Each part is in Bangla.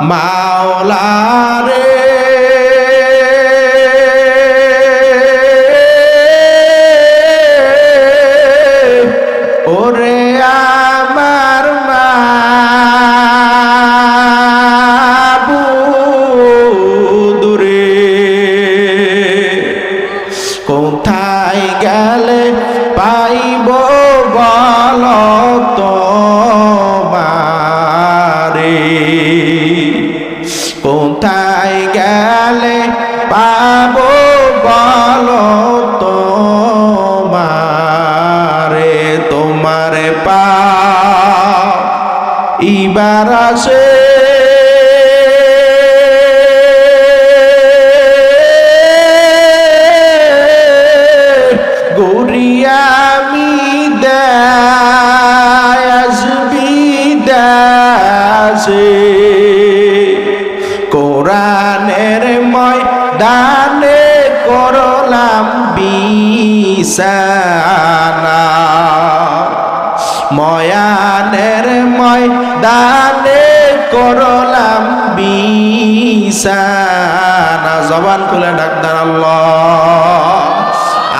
মাওলা ময়দানে করলাম বিছানা। ময়ানের ময়দানে করলাম বিছানা। জবান খুলে ডাক্তার আল্লাহ।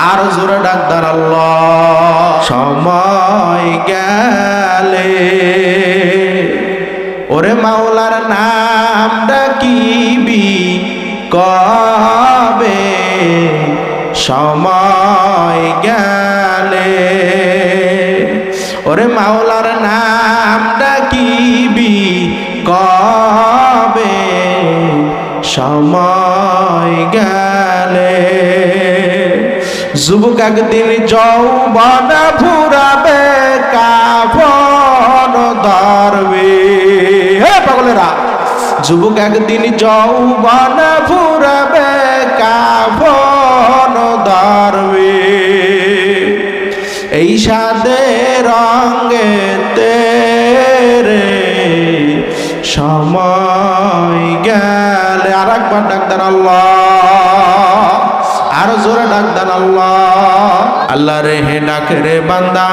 আর জোরে ডাক্তার আল্লাহ। সময় গেলে ওরে মাওলার নাম ডাকিবি। কবে সময় গেলে? ওরে মাওলার নাম ডাকিবি, কবে সময় গেলে? যুবক একদিন যৌবন ফুরাবে কাফন ধরবে। হে পাগলেরা যুবক একদিন যৌবন ফুরাবে কাফন ধরবে এই সাদে রঙে তেরে সময় গেলে। আর একবার ডাক্তার আল্লাহ। আরও জোরে ডাক্তার আল্লাহ। আল্লাহ রে হে ডাক রে বান্দা,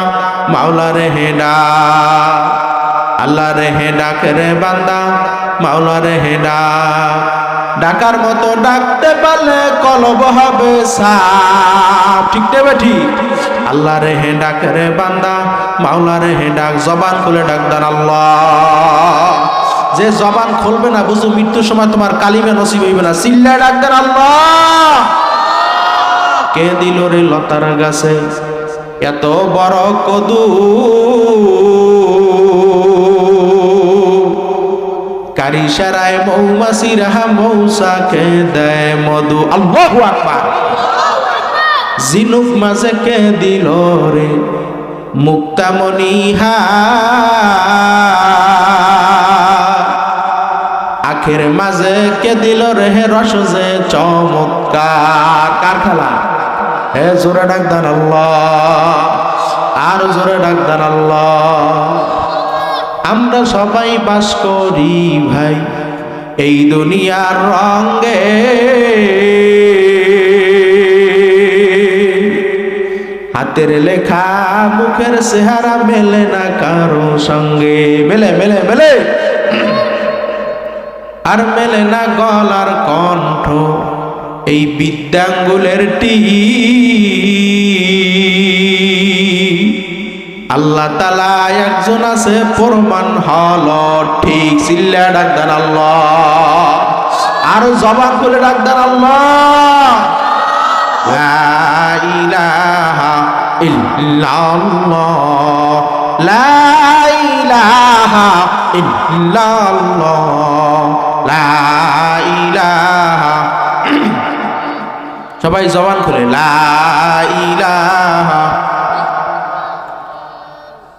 মাওলা রে হে ডাক আল্লাহ রে হে ডাক রে বান্দা, মাওলা রে হে ডাক ডাকার মতো ডাকতে পারলে কলব হবে সাপ। ঠিক নেবে ঠিক আল্লাহ রে হে ডাক রে বান্দা, মাওলা রে হে ডাক, জবান খুলে ডাকদার আল্লাহ। যে জবান খুলবে না, বুঝো মৃত্যুর সময় তোমার কালিমে নসিব হইবে না। চিল্লা ডাকদার আল্লাহ। কে দিল রে লতার গাছে? এত বড় কদু। কারি সারায় মৌমাসি রাহা মৌসাকে দেয় মধু। আল্লাহু আকবার। জিনুক মাঝে কে দিল রে মুক্তামণি হা। আখের মাঝে কে দিল রে হে রস যে চমৎকার। কার খেলা? হে জোরে ডাকদান আল্লাহ। আর জোরে ডাকদান আল্লাহ। আমরা সবাই বাস করি, ভাই। এই দুনিয়ার রঙ্গে হাতের লেখা, মুখের চেহারা মেলে না কারও সঙ্গে। মেলে মেলে মেলে। আর মেলে না গলার কণ্ঠ। এই বিদ্যাঙ্গুলের টি আল্লাহ তালা একজন আছে, প্রমাণ হল ঠিক। চিল্লা ডাকদান আল্লাহ। আর জবান করে ডাকদান আল্লাহ। লা ইলাহা ইল্লাল্লাহ। লা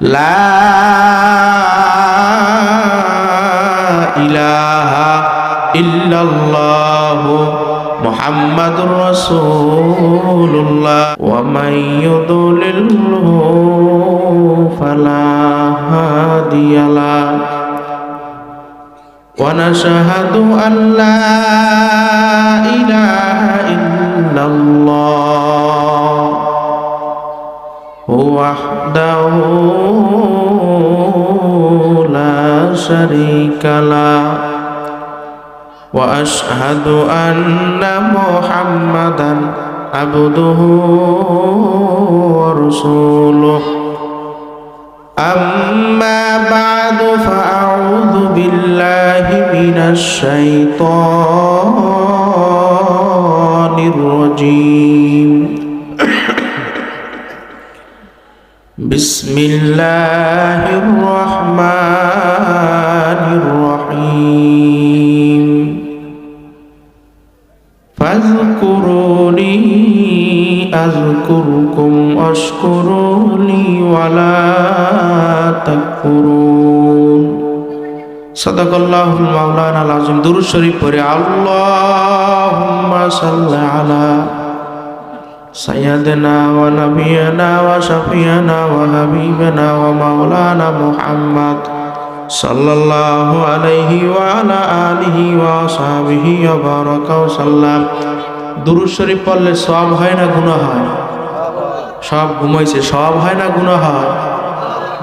لا إله إلا الله محمد رسول الله ومن يضلله فلا هادي له ونشهد أن لا إله إلا الله وحده شريك له وأشهد أن محمدا عبده ورسوله أما بعد فأعوذ بالله من الشيطان الرجيم بسم الله الرحمن أذكركم واشكروا لي ولا تكفرون صدق الله المولانا العظيم درود شريف পড়ে اللهم صل على سيدنا ونبينا وشفينا وحبيبنا ومولانا محمد صلى الله عليه وعلى آله وصحبه وبارك وسلم দুরুদ শরীফ পড়লে সব হয় না গুণা হয় সব ঘুমাইছে সব হয় না গুণা হয়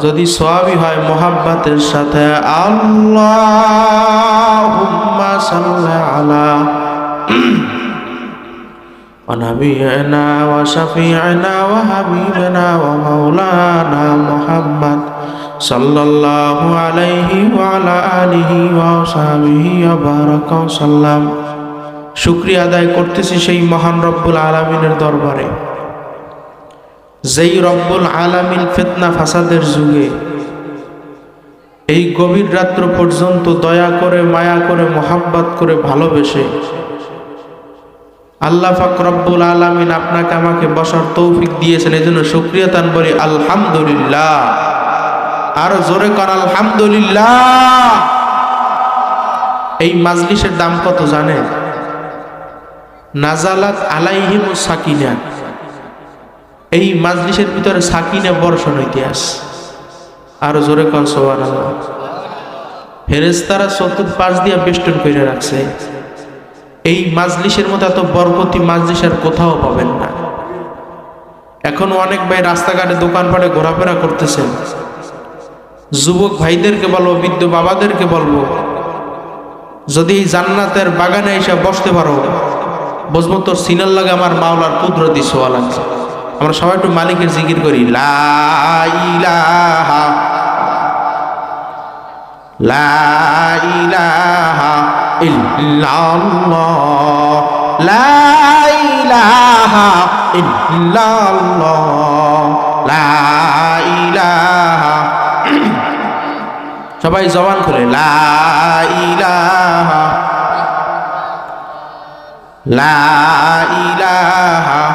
যদি সবই হয় মোহাব্বাতের সাথে আল্লাহুম্মা সাল্লি আলা ونبينا وشفيعنا وحبيبنا ومولانا محمد صلى الله عليه وعلى آله وصحبه وبارك وسلم শুক্রিয়া আদায় করতেছি সেই মহান রব্বুল আলমিনের দরবারে যেই রব্বুল আলামিন ফেতনা ফাসাদের যুগে, এই গভীর রাত্র পর্যন্ত দয়া করে, মায়া করে, মোহাব্বত করে ভালোবেসে আল্লাহ ফাক রব্বুল আলামিন আপনাকে আমাকে বসার তৌফিক দিয়েছেন। এই জন্য সুক্রিয়া তান বলি আলহামদুলিল্লাহ। আরও জোরে কর, আলহামদুলিল্লাহ। এই মাজলিসের দাম কত জানে নাজালাত আলাইহিম সাকিনা এই মাজলিসের ভিতরে সাকিনা বর্ষণ ইতিহাস। আরও জোরে কর সোয়ান আল্লাহ ফেরেস্তারা চতুর্পাশ দিয়ে বেষ্টন করে রাখছে। এই মাজলিসের মতো এত বরকতি মাজলিস আর কোথাও পাবেন না। এখন অনেক ভাই রাস্তাঘাটে দোকানপাটে ঘোরাফেরা করতেছেন। যুবক ভাইদেরকে বলব, বৃদ্ধ বাবাদেরকে বলব, যদি জান্নাতের বাগানে এসে বসতে পারো, বসবো তোর সিনার লাগে আমার মাওলার কুদরতি সোয়াল আছে। আমরা সবাই একটু মালিকের জিকির করি। লা ইলাহা লা ইলাহা ইল্লাল্লাহ লা ইলাহা ইল্লাল্লাহ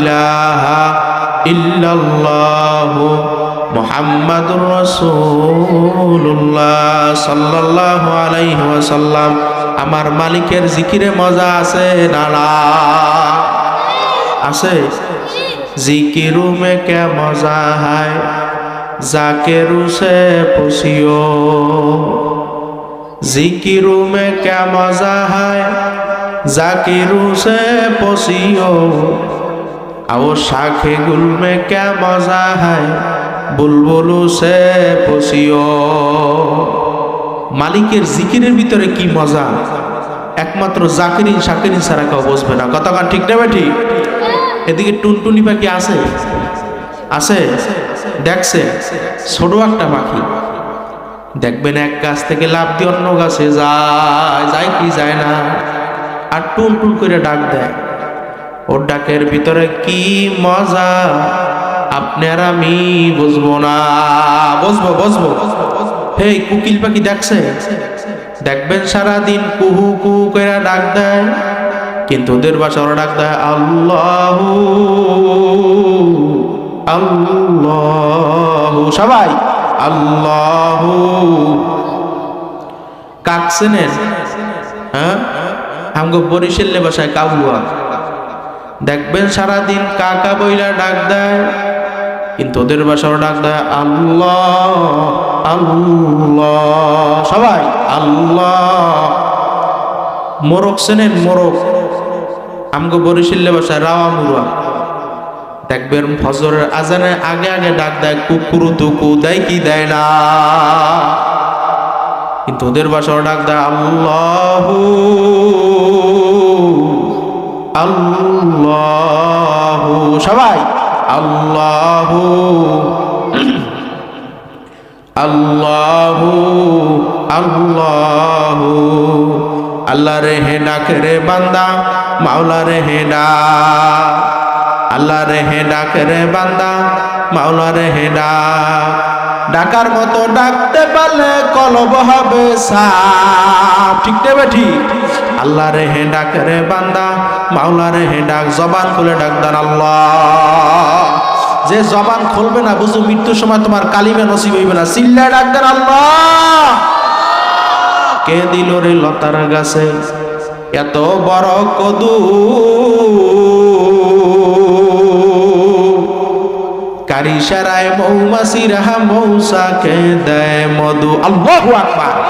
ইলাহা ইল্লাল্লাহ মুহাম্মাদুর রাসূলুল্লাহ সাল্লাল্লাহু আলাইহি ওয়াসাল্লাম। আমার মালিকের জিকিরে মজা আছে না আছে? জিকিরু মে কে মজা হায়, জাকেরু সে পুষিও। জিকিরু মে কে মজা হায়, জাকিরু সে পুষিও। आओ शाखे गुल में क्या मजा है বুলবুলু সে পশিও মালিকের জিকিরের ভিতরে কি মজা একমাত্র জাকিরিন শাকিরিন ছাড়া কেউ বসবে না কতক্ষণ ঠিক নেবে ঠিক এদিকে টুনটুনি পাখি আছে আছে দেখছে ছোট একটা পাখি দেখবেন এক গাছ থেকে লাভ দিয়ে অন্য গাছে যায় যায় কি যায় না আর টুন টুন করে ডাক দেয় ওর ডাকের ভিতরে কি মজা? আপনার আমি বুঝব না। বসবো বসবো হে কুকিল পাখি দেখছে? দেখবেন সারা দিন কুহু কুহু করে ডাক দেয়, কিন্তু ওদের বাসা ওরা ডাক দেয়, আল্লাহ আল্লাহ। সবাই, আল্লাহ। কাক চেনেন? হ্যাঁ? আমগো বরিশালে বাসায় কাবুয়া দেখবেন সারাদিন কাকা বইলা ডাক দেয়, কিন্তু ওদের বাসাও ডাক দেয়, আল্লাহ আল্লাহ। সবাই, আল্লাহ। মোরক চেনেন মোরক আমগো বরিশাল্লে বাসায় রাওয়া মুরা দেখবেন ফজরের আজানের আগে আগে ডাক দেয়, কুকুরু তুকু দেয় কি দেয় না? কিন্তু ওদের বাসাও ডাক দেয়, আল্লাহ আল্লাহ। সবাই। আল্লাহ আল্লাহ আল্লাহ আল্লাহ রে হে ডাক রে বান্দা, মাওলা রে হে ডাক আল্লাহ রে হে ডাক রে বান্দা, মাওলা রে হে ডাক ডাকার মতো ডাকতে পারলে কলব হবে সাপ। ঠিক দেবে ঠিক? আল্লাহ রে হে ডাক রে বান্দা, মাওলা রে হে ডাক, জবান খুলে ডাক আল্লাহ। যে জবান খুলবে না, বুঝু মৃত্যুর সময় তোমার কালিমে নসিব হইবে না। চিল্লা ডাক আল্লাহ। কে দিল রে লতার গাছে? এত বড় কদু। কারি সারায় মৌমাসি রাহা মৌসাকে দেয় মধু। আল্লাহু আকবার।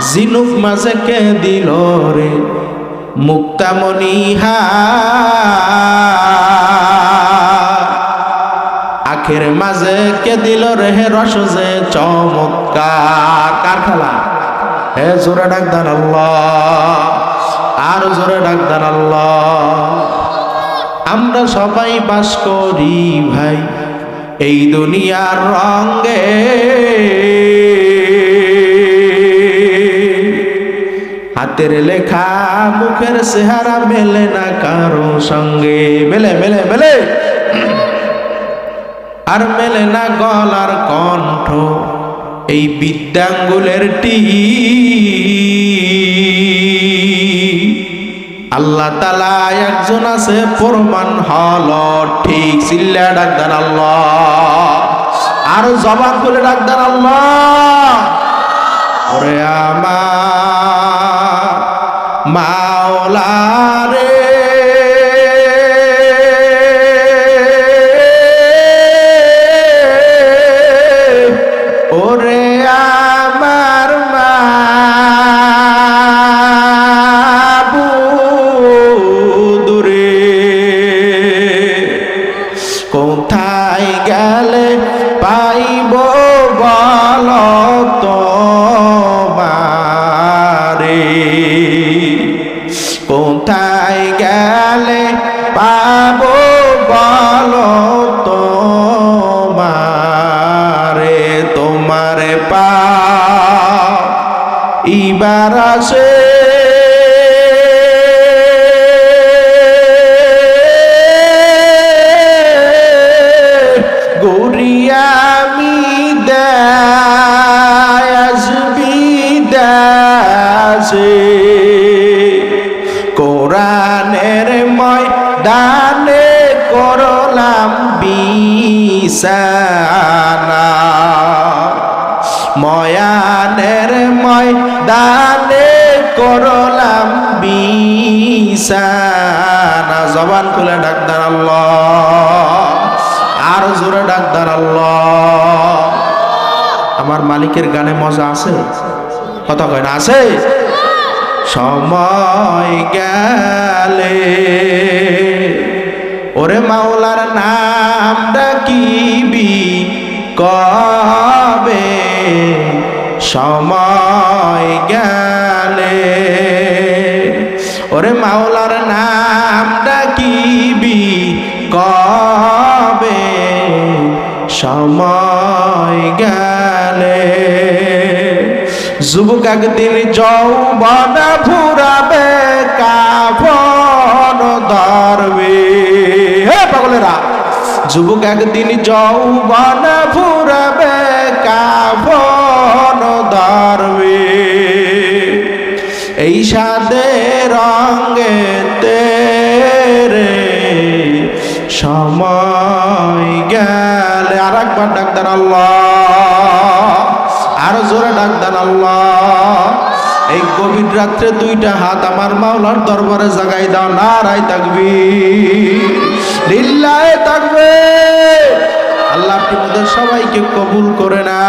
জিনুক মাঝে কে দিল রে? মুক্তামণি হা। আখের মাঝে কে দিল রে হে রস যে চমৎকার। কার খেলা? হে জোরে ডাক দান আল্লাহ। আর জোরে ডাক দান আল্লাহ। আমরা সবাই বাস করি ভাই, এই দুনিয়ার রঙে। হাতের লেখা মুখের চেহারা মেলে না কারও সঙ্গে। মেলে মেলে মেলে। আর মেলে না গলার কণ্ঠ, এই বিদ্যাঙ্গুলের টি। আল্লাহ তালা একজন আছে, প্রমাণ হল ঠিক। চিল্লা ডাক্তার আল্লাহ। আর জবাব করে ডাক্তার আল্লাহ। ওরে আমা মাওলা আসে। কোরআনের ময়দানে করলাম বিচার ময়ানের করলাম বিছানা। জবান খুলে ডাক্তার আল্লাহ। আর জোরে ডাক্তার আল্লাহ। আমার মালিকের গানে মজা আছে? কথা কয় না, আছে? সময় গেলে ওরে মাওলার নাম ডাকিবি কবে? সময় গেলে ওরে মাওলার নাম ডাকিবি কবে? সময় গেলে। যুবক একদিন যৌবন ফুরাবে, কাফন ধরবে। হে পাগলেরা, যুবক একদিন যৌবন ফুরাবে আল্লাহ। আরও জোরে ডাক্তার আল্লাহ। এই গভীর রাত্রে দুইটা হাত আমার মাওলার দরবারে জাগাই দাও নারাই থাকবি লিল্লায় থাকবে আল্লাহ আপনি সবাইকে কবুল করে না